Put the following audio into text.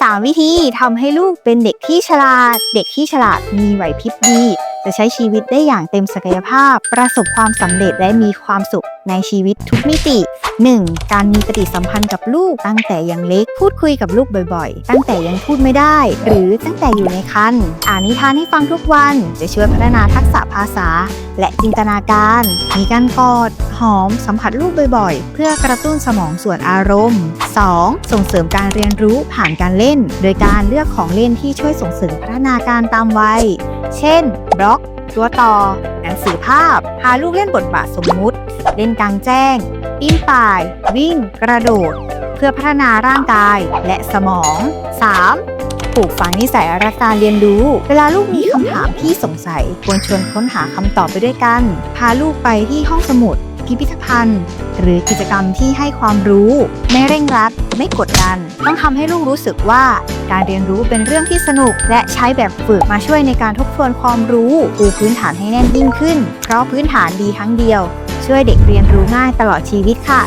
3 วิธีทำให้ลูกเป็นเด็กที่ฉลาด เด็กที่ฉลาดมีไหวพริบดี จะใช้ชีวิตได้อย่างเต็มศักยภาพ ประสบความสำเร็จและมีความสุขในชีวิตทุกมิติ 1. การมีปฏิสัมพันธ์กับลูกตั้งแต่ยังเล็ก พูดคุยกับลูกบ่อยๆ ตั้งแต่ยังพูดไม่ได้ หรือตั้งแต่อยู่ในครรภ์อ่านนิทานให้ฟังทุกวันจะช่วยพัฒนาทักษะภาษา และจินตนาการ มีการกอด หอม สัมผัสลูกบ่อยๆ เพื่อกระตุ้นสมองส่วนอารมณ์ 2. ส่งเสริมการเรียนรู้ผ่านการเล่น โดยการเลือกของเล่นที่ช่วยส่งเสริมพัฒนาการตามวัย เช่น บล็อก ตัวต่อ หนังสือภาพ พาลูกเล่นบทบาทสมมุติ เล่นกลางแจ้ง ปีนป่าย วิ่ง กระโดด เพื่อพัฒนาร่างกายและสมอง 3. ปลูกฝังนิสัยรักการเรียนรู้ เวลาลูกมีคำถามที่สงสัย ควรชวนค้นหาคำตอบไปด้วยกัน พาลูกไปที่ห้องสมุด พิพิธภัณฑ์ หรือกิจกรรมที่ให้ความรู้ ไม่เร่งรัด ไม่กดดัน ต้องทำให้ลูกรู้สึกว่าการเรียนรู้เป็นเรื่องที่สนุก และใช้แบบฝึกมาช่วยในการทบทวนความรู้ปูพื้นฐานให้แน่นยิ่งขึ้น เพราะพื้นฐานดีทั้งเดียว ช่วยเด็กเรียนรู้ง่ายตลอดชีวิตค่ะ